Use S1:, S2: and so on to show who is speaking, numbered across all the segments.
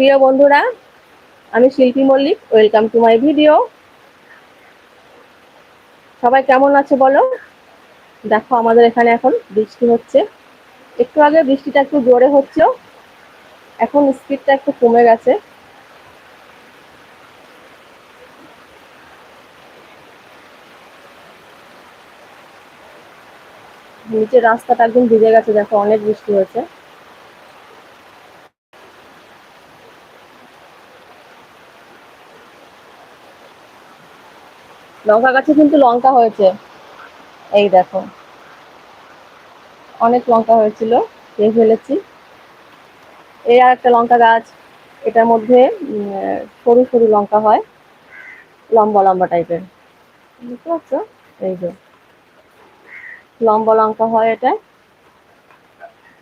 S1: প্রিয় বন্ধুরা, আমি Shilpi Mallick welcome to my video সবাই কেমন আছে বলো? দেখো আমাদের এখানে এখন বৃষ্টি হচ্ছে। একটু আগে বৃষ্টিটা একটু জোরে হচ্ছিল, এখন স্পিডটা একটু কমে গেছে। নিচের রাস্তাটা একদম ভিজে গেছে, দেখো অনেক বৃষ্টি হয়েছে। লঙ্কা গাছে কিন্তু লঙ্কা হয়েছে। এই দেখো। অনেক লঙ্কা হয়েছিল খেয়ে ফেলেছি। এই আর একটা লঙ্কা গাছ, এটার মধ্যে সরু সরু লঙ্কা হয়, লম্বা লম্বা টাইপের। বুঝতে পারছ? এই যে। লম্বা লঙ্কা হয় এটা।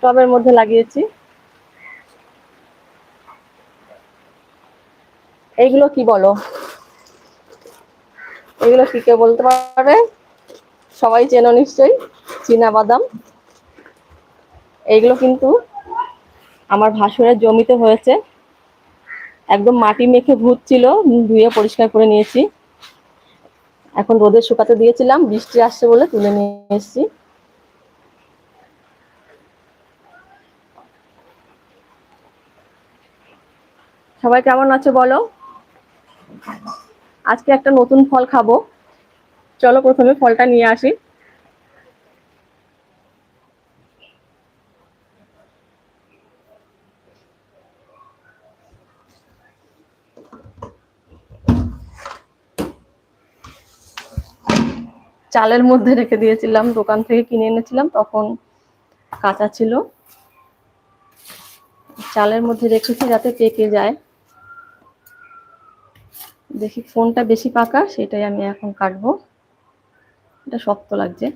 S1: টবের মধ্যে লাগিয়েছি। এইগুলো কি বলো? এগুলো কি কেউ বলতে পারবে? সবাই চেনো নিশ্চয়ই, চীনা বাদাম। এইগুলো কিন্তু আমার ভাসুরের জমিতে হয়েছে। একদম মাটি মেখে ভূত ছিল, ধুয়ে পরিষ্কার করে নিয়েছি। এখন রোদে শুকাতে দিয়েছিলাম, বৃষ্টি আসছে বলে তুলে নিয়ে এসেছি। সবাই কেমন আছে বলো? আজকে একটা নতুন ফল খাব। চলো প্রথমে ফলটা নিয়ে আসি। চালের মধ্যে রেখে দিয়েছিলাম, দোকান থেকে কিনে এনেছিলাম, তখন কাঁচা ছিল। চালের মধ্যে রেখেছি যাতে পেকে যায়। দেখি ফোনটা বেশি পাকা, সেটাই আমি এখন কাটবো। এটা শক্ত লাগছে।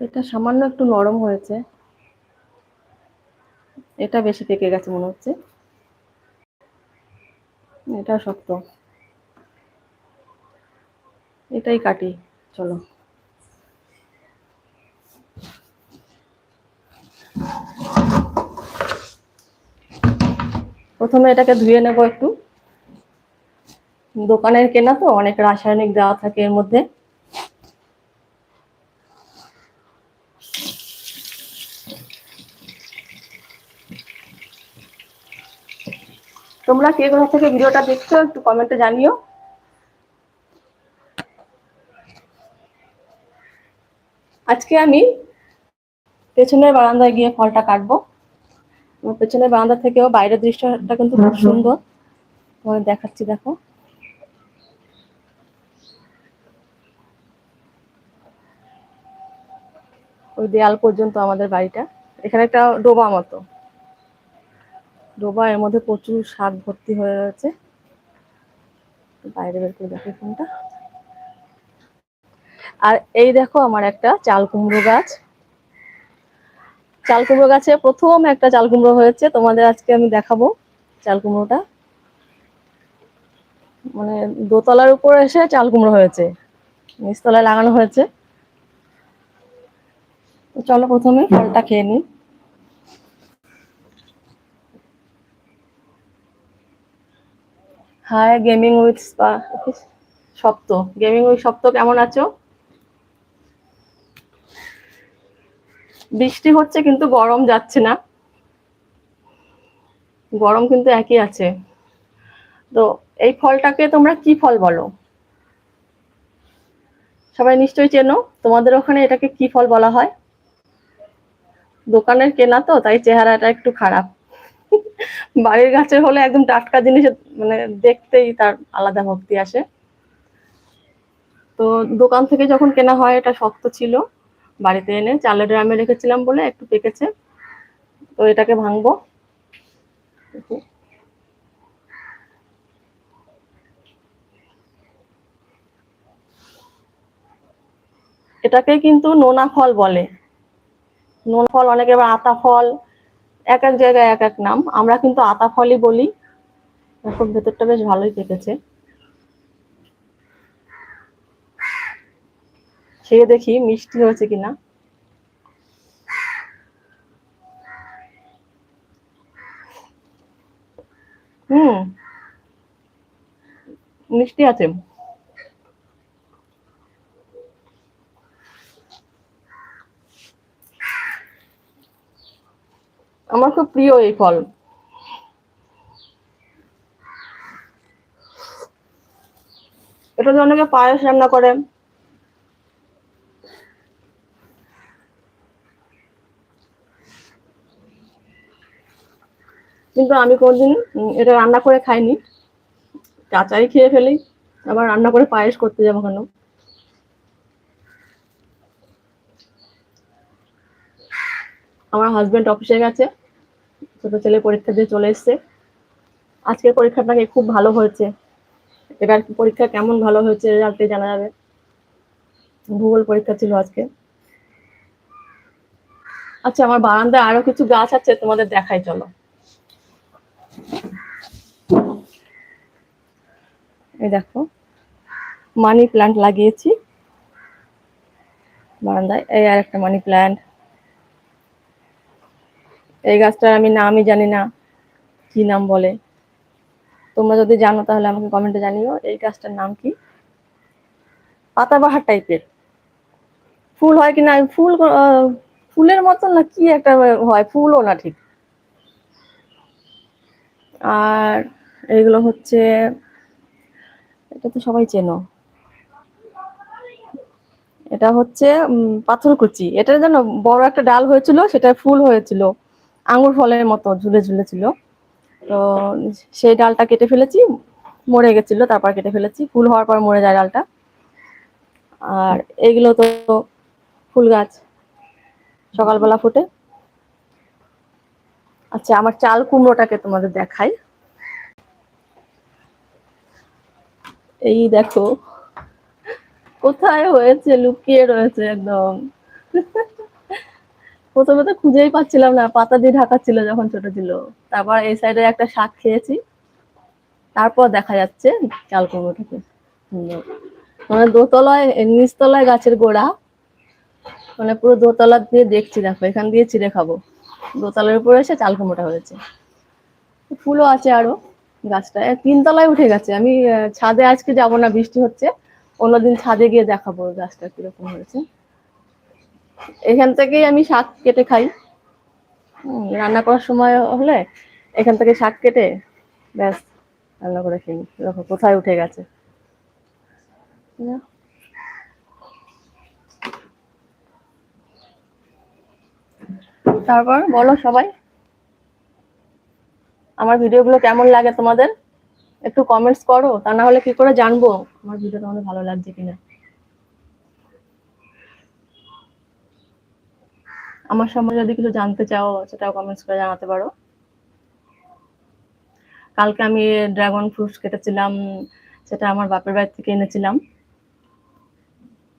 S1: এটা সামান্য একটু নরম হয়েছে। এটা বেশি পেকে গেছে মনে হচ্ছে। এটা শক্ত। এটাই কাটি, চলো। প্রথমে এটাকে ধুয়ে নেব একটু। দোকানের কেনা তো, অনেক রাসায়নিক দেওয়া থাকে এর মধ্যে। তোমরা কে কোথা থেকে ভিডিওটা দেখছ, একটু কমেন্টে জানিও। আজকে আমি পেছনের বারান্দায় গিয়ে ফলটা কাটবো। আমার পেছনের বারান্দা থেকেও বাইরের দৃশ্যটা কিন্তু খুব সুন্দর। তোমাদের দেখাচ্ছি দেখো। ওই দেয়াল পর্যন্ত আমাদের বাড়িটা। এখানে একটা ডোবা মতো। ডোবা এর মধ্যে প্রচুর শাক ভর্তি হয়ে রয়েছে। বাইরে বের করে দেখো ফোনটা আর এই দেখো আমার একটা চাল কুমড়ো গাছ। চাল কুমড়ো গাছে প্রথম একটা চাল কুমড়ো হয়েছে। তোমাদের আজকে আমি দেখাবো চাল কুমড়োটা মানে দোতলার উপর এসে চাল কুমড়ো হয়েছে। নিচতলায় লাগানো হয়েছে। চলো প্রথমে ফলটা খেয়ে নিই। হাই গেমিং উইথ স্পা সপ্ত। গেমিং উইথ সপ্ত কেমন আছো? বৃষ্টি হচ্ছে কিন্তু গরম যাচ্ছে না। গরম কিন্তু একই আছে। তো এই ফলটাকে তোমরা কি ফল বলো? সবাই নিশ্চয়ই চেনো, তোমাদের ওখানে এটাকে কি ফল বলা হয়? দোকানের কেনা তো, তাই চেহারাটা একটু খারাপ। বাড়ির গাছে হলে একদম টাটকা জিনিস মানে দেখতেই তার আলাদা ভক্তি আসে। তো দোকান থেকে যখন কেনা হয়, এটা শক্ত ছিল। বাড়িতে এনে চালের ড্রামে রেখেছিলাম বলে একটু পেকেছে। তো এটাকে ভাঙবো। এটাকে কিন্তু নোনা ফল বলে। নোনা ফল অনেকে আবার আতা ফল, এক এক জায়গায় এক এক নাম। আমরা কিন্তু আতা ফলই বলি। এখন ভেতরটা বেশ ভালোই পেকেছে। খেয়ে দেখি মিষ্টি হয়েছে কিনা। হুম। মিষ্টি আছে। আমার খুব প্রিয় এই ফল। এটা অনেকে পায়েস রান্না করে। কিন্তু আমি কোনদিন এটা রান্না করে খাইনি। কাঁচাই খেয়ে ফেলি, আবার রান্না করে পায়েস করতে যাব কেন? আমার হাজবেন্ড অফিসে গেছে, ছোট ছেলে পরীক্ষা দিয়ে চলে এসছে। আজকের পরীক্ষাটা নাকি খুব ভালো হয়েছে। এবার পরীক্ষা কেমন ভালো হয়েছে রেজাল্টে জানা যাবে। ভূগোল পরীক্ষা ছিল আজকে। আচ্ছা আমার বারান্দায় আরও কিছু গাছ আছে, তোমাদের দেখাই, চলো। এই দেখো মানি প্ল্যান্ট লাগিয়েছি। বারান্দায়, এই আর একটা মানি প্ল্যান্ট এই গাছটার আমি নামই জানি না, কি নাম বলে। তোমরা যদি জানো তাহলে আমাকে কমেন্টে জানিও, এই গাছটার নাম কি? পাতাবাহার টাইপের ফুল হয় কিনা, ফুল ফুলের মতন না, কি একটা হয়, ফুলও না ঠিক। আর এগুলো হচ্ছে, এটা তো সবাই চেনো। এটা হচ্ছে পাথরকুচি এটা যেন বড় একটা ডাল হয়েছিল, সেটা ফুল হয়েছিল। আঙুর ফলের মতো ঝুলে ঝুলে ছিল। তো সেই ডালটা কেটে ফেলেছি, মরে গেছিল, তারপর কেটে ফেলেছি। ফুল হওয়ার পর মরে যায় ডালটা। আর এগুলো তো ফুল গাছ, সকালবেলা ফোটে। আচ্ছা আমার চাল কুমড়োটাকে তোমাদের দেখাই। এই দেখো, কোথায় হয়েছে? লুকিয়ে রয়েছে একদম। প্রথমে তো খুঁজেই পাচ্ছিলাম না, পাতা দিয়ে ঢাকা ছিল যখন ছোট ছিল। তারপর এই সাইডে একটা শাক খেয়েছি। তারপর দেখা যাচ্ছে চাল কুমড়োটাকে। মানে দোতলায়, নিচতলায় গাছের গোড়া। মানে পুরো দোতলা দিয়ে দেখছি, দেখো, এখান দিয়ে চিড়ে খাব। দোতলার উপরে এসে চাল কুমড়োটা হয়েছে। ফুলও আছে আরও গাছটা। তিনতলায় উঠে গেছে। আমি ছাদে আজকে যাব না, বৃষ্টি হচ্ছে। অন্যদিন ছাদে গিয়ে দেখাবো গাছটা কীরকম হয়েছে। এখান থেকেই আমি শাক কেটে খাই। রান্না করার সময় হলে এখান থেকে শাক কেটে ব্যাস রান্না করে খেয়ে কোথায় উঠে গেছে। তারপর বলো সবাই। আমার ভিডিওগুলো কেমন লাগে তোমাদের? একটু কমেন্টস করো, তা না হলে কি করে জানব? আমার ভিডিও তোমাদের ভালো লাগছে কিনা? আমার সম্বন্ধে যদি কিছু জানতে চাও, সেটাও কমেন্টস করে জানাতে পারো। কালকে আমি ড্রাগন ফ্রুটস কেটেছিলাম, সেটা আমার বাপের বাড়ি থেকে এনেছিলাম।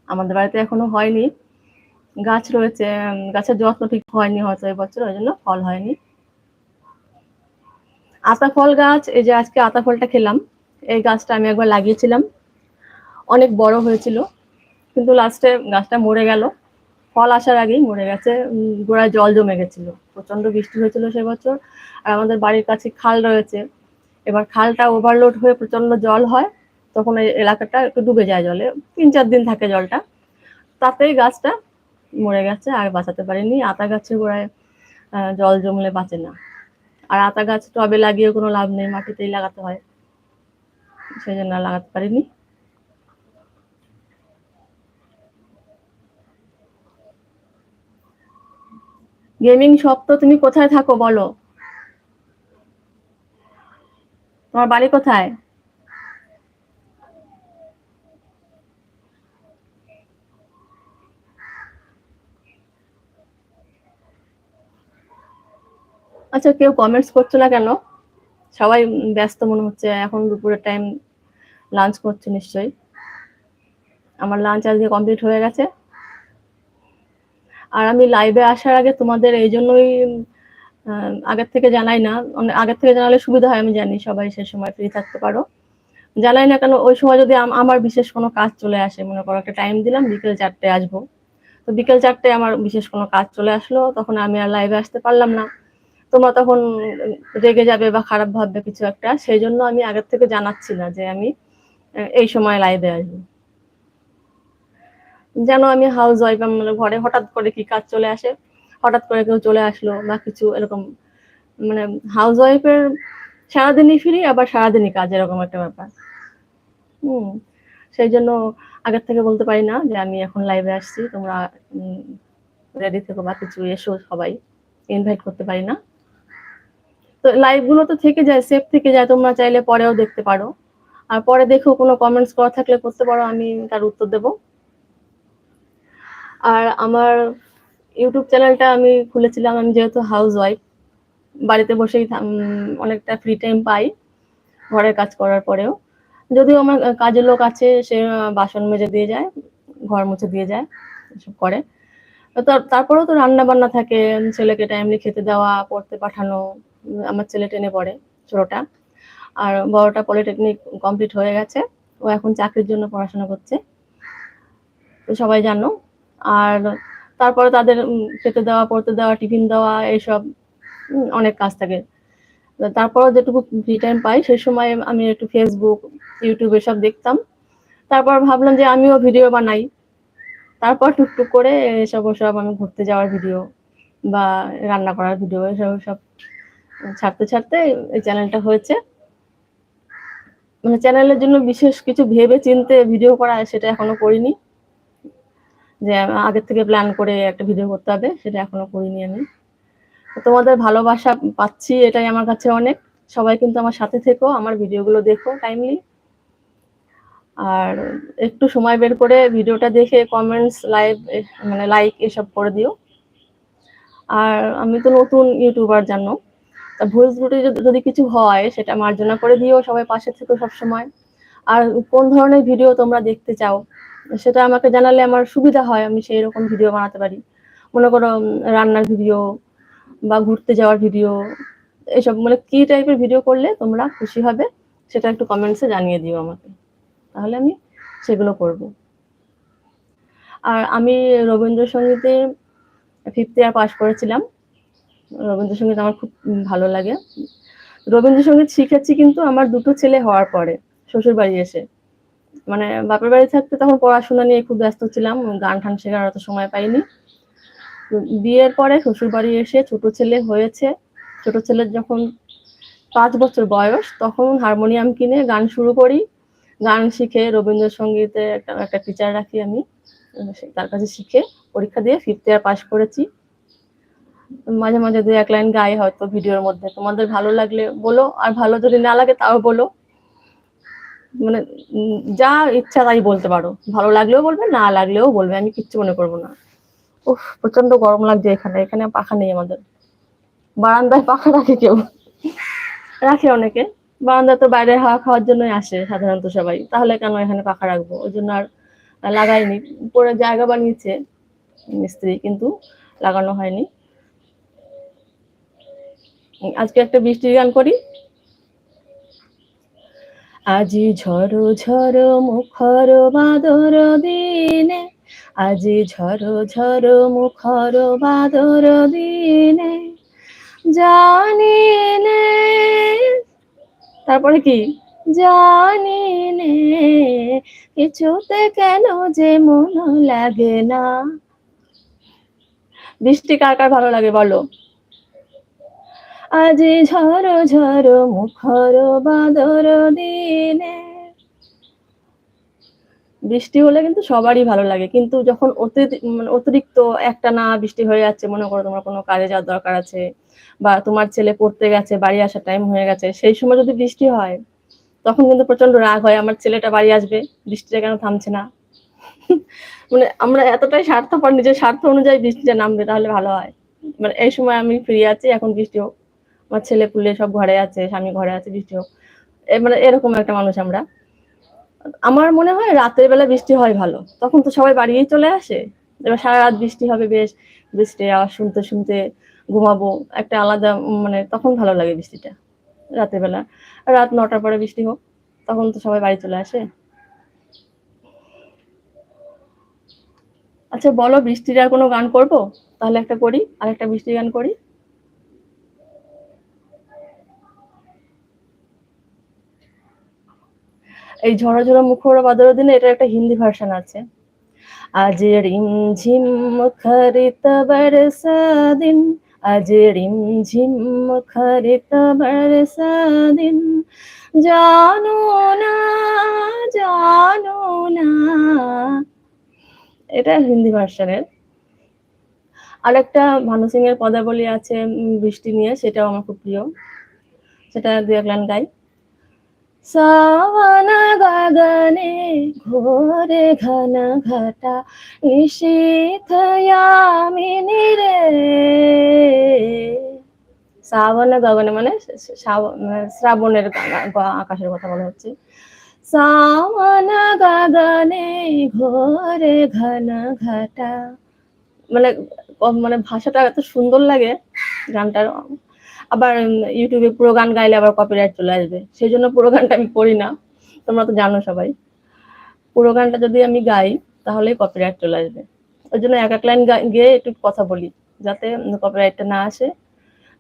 S1: আমাদের বাড়িতে এখনও হয়নি। গাছ রয়েছে গাছের যত্ন ঠিক হয়নি হয়তো এবছর, ওই জন্য ফল হয়নি। আতা ফল গাছ, এই যে আজকে আতা ফলটা খেলাম, এই গাছটা আমি একবার লাগিয়েছিলাম। অনেক বড় হয়েছিল, কিন্তু লাস্টে গাছটা মরে গেল। ফল আসার আগেই মরে গেছে গোড়ায় জল জমে গেছিল। প্রচণ্ড বৃষ্টি হয়েছিল সে বছর, আর আমাদের বাড়ির কাছে খাল রয়েছে। এবার খালটা ওভারলোড হয়ে প্রচণ্ড জল হয়, তখন এই এলাকাটা একটু ডুবে যায় জলে, তিন চার দিন থাকে জলটা। তাতেই গাছটা মরে গেছে, আর বাঁচাতে পারিনি। আতা গাছের গোড়ায় জল জমলে বাঁচে না। আর আতা গাছ টবে লাগিয়ে কোনো লাভ নেই, মাটিতেই লাগাতে হয়। সেই জন্য লাগাতে পারিনি। গেমিং তো তুমি কোথায় থাকো বলো? তোমার বাড়ি কোথায়? আচ্ছা কেউ কমেন্টস করছ না কেন? সবাই ব্যস্ত মনে হচ্ছে, এখন দুপুরের টাইম লাঞ্চ করছে নিশ্চয়ই। আমার লাঞ্চ আজকে কমপ্লিট হয়ে গেছে। আর আমি লাইভে আসার আগে তোমাদের এই জন্যই আগের থেকে জানাই না। অনে- আগের থেকে জানালে সুবিধা হয়, আমি জানি সবাই সে সময় ফ্রি থাকতে পারো। জানাই না কেন, ওই সময় যদি আমার বিশেষ কোনো কাজ চলে আসে, মনে করো একটা টাইম দিলাম, বিকেল চারটে আসব। তো বিকেল চারটে আমার বিশেষ কোনো কাজ চলে আসলো, তখন আমি আর লাইভে আসতে পারলাম না। তোমরা তখন রেগে যাবে বা খারাপ ভাববে কিছু একটা, সেই জন্য আমি আগের থেকে জানাচ্ছি না যে আমি এই সময় লাইভে আসব। যেন আমি হাউস ওয়াইফ মানে ঘরে হঠাৎ করে কি কাজ চলে আসে, হঠাৎ করে কেউ চলে আসলো বা কিছু এরকম মানে হাউস ওয়াইফের সারাদিনই ফিরি আবার সারাদিনই কাজ এরকম একটা ব্যাপার। হুম, সেই জন্য আগের থেকে বলতে পারি না যে আমি এখন লাইভে আসছি, তোমরা রেডি থেকো বা কিছু এসো সবাই ইনভাইট করতে পারি না। তো লাইভগুলো তো থেকে যায় সেভ থেকে যায়, তোমরা চাইলে পরেও দেখতে পারো। আর পরে দেখো, কোনো কমেন্টস করা থাকলে করতে পারো, আমি তার উত্তর দেব। আর আমার ইউটিউব চ্যানেলটা আমি খুলেছিলাম, আমি যেহেতু হাউস ওয়াইফ বাড়িতে বসেই অনেকটা ফ্রি টাইম পাই, ঘরের কাজ করার পরেও। যদিও আমার কাজের লোক আছে, সে বাসন মেজে দিয়ে যায়, ঘর মুছে দিয়ে যায়, এসব করে। তারপরেও তো রান্না বান্না থাকে, ছেলেকে টাইমলি খেতে দেওয়া, পড়তে পাঠানো আমার ছেলে টেনে পড়ে ছোটটা। আর বড়টা পলিটেকনিক কমপ্লিট হয়ে গেছে। ও এখন চাকরির জন্য পড়াশোনা করছে। তো সবাই জানো। আর তারপরে তাদের খেতে দেওয়া, পড়তে দেওয়া, টিফিন দেওয়া, এইসব অনেক কাজ থাকে। তারপর যেটুকু ফ্রি টাইম পাই, সেই সময় আমি একটু ফেসবুক ইউটিউব এসব দেখতাম। তারপর ভাবলাম যে আমিও ভিডিও বানাই। তারপর টুকটুক করে এসব ওসব আমি ঘুরতে যাওয়ার ভিডিও বা রান্না করার ভিডিও এসব সব ছাড়তে ছাড়তে এই চ্যানেলটা হয়েছে। মানে চ্যানেলের জন্য বিশেষ কিছু ভেবে চিনতে ভিডিও করা সেটা এখনও করিনি। যে আগের থেকে প্ল্যান করে একটা ভিডিও করতে হবে, সেটা এখনও করিনি আমি। তোমাদের ভালোবাসা পাচ্ছি, এটাই আমার কাছে অনেক। সবাই কিন্তু আমার সাথে থেকো, আমার ভিডিওগুলো দেখো টাইমলি আর একটু সময় বের করে ভিডিওটা দেখে কমেন্টস লাইভ মানে লাইক এসব করে দিও। আর আমি তো নতুন ইউটিউবার জানো। তা ভুল ত্রুটি যদি কিছু হয়, সেটা মার্জনা করে দিও সবাই পাশে থেকো সবসময়। আর কোন ধরনের ভিডিও তোমরা দেখতে চাও, সেটা আমাকে জানালে আমার সুবিধা হয়, আমি সেই রকম ভিডিও বানাতে পারি। মনে করো রান্নার ভিডিও বা ঘুরতে যাওয়ার ভিডিও এইসব মানে কি টাইপের ভিডিও করলে তোমরা খুশি হবে, সেটা একটু কমেন্টসে জানিয়ে দিও আমাকে। তাহলে আমি সেগুলো করব। আর আমি রবীন্দ্রসঙ্গীতে ফিফথ ইয়ার পাশ করেছিলাম। রবীন্দ্রসঙ্গীত আমার খুব ভালো লাগে। রবীন্দ্রসঙ্গীত শিখেছি কিন্তু আমার দুটো ছেলে হওয়ার পরে শ্বশুর বাড়ি এসে। মানে বাপের বাড়ি থাকতে তখন পড়াশোনা নিয়ে খুব ব্যস্ত ছিলাম, গান টান শেখার অত সময় পাইনি। বিয়ের পরে শ্বশুর বাড়ি এসে ছোট ছেলে হয়েছে। ছোট ছেলের যখন পাঁচ বছর বয়স, তখন হারমোনিয়াম কিনে গান শুরু করি। গান শিখে রবীন্দ্রসঙ্গীতে একটা একটা টিচার রাখি আমি তার কাছে শিখে পরীক্ষা দিয়ে ফিফথ ইয়ার পাশ করেছি। মাঝে মাঝে দুই এক লাইন গাই হয়তো ভিডিওর মধ্যে। তোমাদের ভালো লাগলে বলো, আর ভালো যদি না লাগে তাও বলো। মানে যা ইচ্ছা তাই বলতে পারো। ভালো লাগলেও বলবে, না লাগলেও বলবে। আমি কিচ্ছু মনে করব না। উফ প্রচণ্ড গরম লাগছে এখানে। এখানে পাখা নেই আমাদের। বারান্দায় পাখা রাখে কেউ? রাখে অনেকে। বারান্দা তো বাইরে হাওয়া খাওয়ার জন্যই আসে সাধারণত সবাই। তাহলে কেন এখানে পাখা রাখব? ওই জন্য আর লাগাইনি। পরে জায়গা বানিয়েছে মিস্ত্রি, কিন্তু লাগানো হয়নি। আজকে একটা বৃষ্টির গান করি। আজি ঝড়ো ঝড়ো মুখর বাদর দিনে, আজি ঝড়ো ঝড়ো মুখর বাদর দিনে জানি নে তারপরে কি? জানি নে কিছুতে কেন যে মন লাগে না। বৃষ্টি কার কার ভালো লাগে বলো? আজি ঝড়ো ঝড়ো মুখর বাদর দিনে। বৃষ্টি হলে কিন্তু সবারই ভালো লাগে, কিন্তু যখন মানে অতিরিক্ত একটা না বৃষ্টি হয়ে যাচ্ছে, মনে করো তোমার কোনো কাজে যাওয়ার দরকার আছে বা তোমার ছেলে পড়তে গেছে, বাড়ি আসার টাইম হয়ে গেছে, সেই সময় যদি বৃষ্টি হয়, তখন কিন্তু প্রচণ্ড রাগ হয়, আমার ছেলেটা বাড়ি আসবে, বৃষ্টিটা কেন থামছে না? মানে আমরা এতটাই স্বার্থপর, নিজের স্বার্থ অনুযায়ী বৃষ্টিটা নামবে, তাহলে ভালো হয়। মানে এই সময় আমি ফ্রি আছি, এখন বৃষ্টি হোক আমার ছেলে পুলে সব ঘরে আছে, স্বামী ঘরে আছে, বৃষ্টি হোক। মানে এরকম একটা মানুষ আমরা। আমার মনে হয় রাতের বেলা বৃষ্টি হয় ভালো। তখন তো সবাই বাড়িয়েই চলে আসে। এবার সারা রাত বৃষ্টি হবে, বেশ বৃষ্টি, আওয়াজ শুনতে শুনতে ঘুমাবো, একটা আলাদা মানে তখন ভালো লাগে বৃষ্টিটা, রাতের বেলা। রাত নটার পরে বৃষ্টি হোক, তখন তো সবাই বাড়ি চলে আসে। আচ্ছা বলো বৃষ্টির আর কোনো গান করব? তাহলে একটা করি আর একটা বৃষ্টির গান করি। এই ঝরা ঝরা মুখর বাদর দিনে এটার একটা হিন্দি ভার্সন আছে। আজ রিম ঝিম মুখরিত বরসা দিন আজ রিম ঝিম মুখরিত বরসা দিন জানো না জানো না। এটা হিন্দি ভার্সনের। আরেকটা ভানু সিং এর পদাবলী আছে বৃষ্টি নিয়ে, সেটাও আমার খুব প্রিয়। সেটা দু এক গাই। সাওয়ানা গগনে ঘোরে ঘন ঘটা নিশীথয়ামিনী রে। শ্রাবণ গগনে মানে শ্রাব- শ্রাবণের আকাশের কথা বলা হচ্ছে। সাওয়ান গগনে ঘোরে ঘন ঘটা মানে মানে ভাষাটা এত সুন্দর লাগে গানটার। আবার ইউটিউবে পুরো গান গাইলে আবার কপিরাইট চলে আসবে। সেই জন্য পুরো গানটা আমি করি না। তোমরা তো জানো সবাই। পুরো গানটা যদি আমি গাই তাহলেই কপিরাইট চলে আসবে। ওই জন্য এক এক লাইন গিয়ে একটু কথা বলি, যাতে কপিরাইটটা না আসে।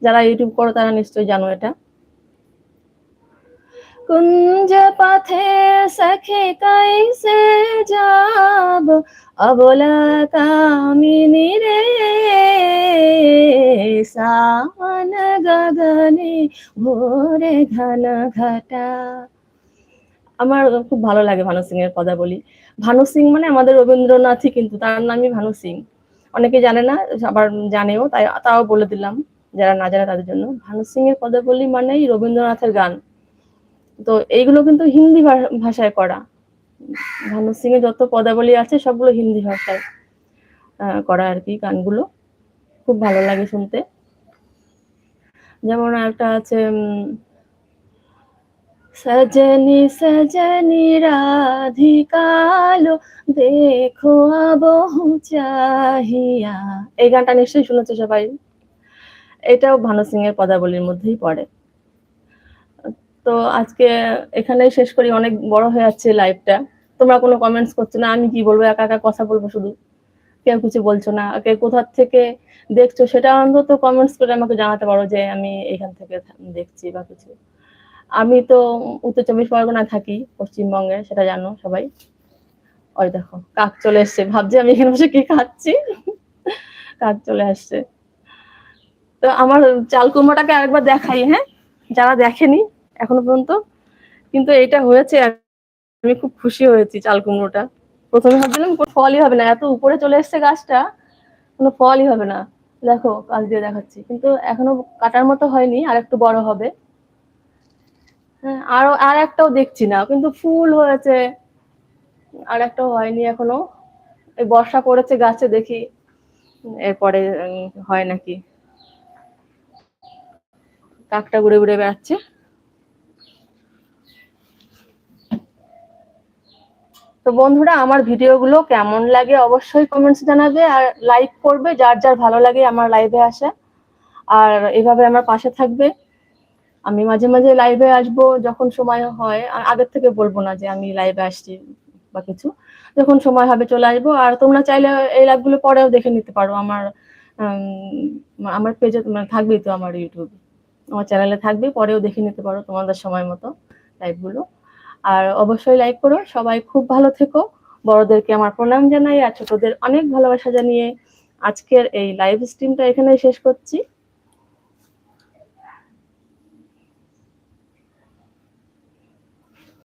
S1: যারা ইউটিউব করো, তারা নিশ্চয়ই জানো এটা। কুঞ্জ পথে সখে कैसे যাব, অবলা কামিনী রে। সামন গগনে ভোরে ঘন ঘটা। আমার খুব ভালো লাগে ভানু সিং এর কথা বলি ভানু সিং মানে আমাদের রবীন্দ্রনাথই কিন্তু, তার নামই ভানু সিং। অনেকে জানে না আবার জানেও, তাই তাও বলে দিলাম, যারা না জানে তাদের জন্য। ভানু সিং এর কথা বলি মানেই রবীন্দ্রনাথের গান। তো এইগুলো কিন্তু হিন্দি ভাষায় করা। ভানু সিং এর যত পদাবলী আছে, সবগুলো হিন্দি ভাষায় করা আর কি গানগুলো। খুব ভালো লাগে শুনতে। যেমন একটা আছে সজনি সজনি, রাধিকালো, দেখো বহু চাহিয়া। এই গানটা নিশ্চয়ই শুনেছো সবাই। এটাও ভানু সিং এর পদাবলীর মধ্যেই পড়ে। তো আজকে এখানেই শেষ করি, অনেক বড় হয়ে যাচ্ছে লাইভটা তোমরা কোনো কমেন্টস করছ না, আমি কি বলব, একা একা কথা বলব শুধু? কেউ কিছু বলছো না। কে কোথার থেকে দেখছ সেটা অন্তত কমেন্টস করে আমাকে জানাতে পারো যে আমি এখান থেকে দেখছি বা কিছু। আমি তো উত্তর চব্বিশ পরগনায় থাকি, পশ্চিমবঙ্গে, সেটা জানো সবাই। ওই দেখো, কাক চলে এসছে। ভাবছি আমি এখানে বসে কি খাচ্ছি? কাক চলে আসছে। তো আমার চাল কুমড়োটাকে আরেকবার দেখাই হ্যাঁ? যারা দেখেনি এখনও পর্যন্ত। কিন্তু এটা হয়েছে আমি খুব খুশি হয়েছি চাল কুমড়োটা। প্রথমে ভাবছিলাম ফলই হবে না, এত উপরে চলে এসছে গাছটা, কোনো ফলই হবে না। দেখো কাজ দিয়ে দেখাচ্ছি। কিন্তু এখনও কাটার মতো হয়নি, আর একটু বড় হবে। হ্যাঁ আরও, আর একটাও দেখছি না, কিন্তু ফুল হয়েছে। আর একটাও হয়নি এখনও। এই বর্ষা পড়েছে গাছে দেখি, এরপরে হয় নাকি। কাকটা ঘুরে ঘুরে বেড়াচ্ছে। তো বন্ধুরা, আমার ভিডিওগুলো কেমন লাগে অবশ্যই কমেন্টস জানাবে আর লাইক করবে যার যার ভালো লাগে আমার লাইভে আসে। আর এভাবে আমার পাশে থাকবে। আমি মাঝে মাঝে লাইভে আসব যখন সময় হয়। আগের থেকে বলব না যে আমি লাইভে আসছি বা কিছু। যখন সময় হবে চলে আসব। আর তোমরা চাইলে এই লাইভগুলো পরেও দেখে নিতে পারো। আমার আমার পেজে থাকবেই তো আমার ইউটিউব আমার চ্যানেলে থাকবে, পরেও দেখে নিতে পারো তোমাদের সময় মতো লাইভগুলো আর অবশ্যই লাইক করো। সবাই খুব ভালো থেকো। বড়দেরকে আমার প্রণাম জানাই আর ছোটদের অনেক ভালোবাসা জানিয়ে আজকের এই লাইভ স্ট্রিমটা এখানেই শেষ করছি।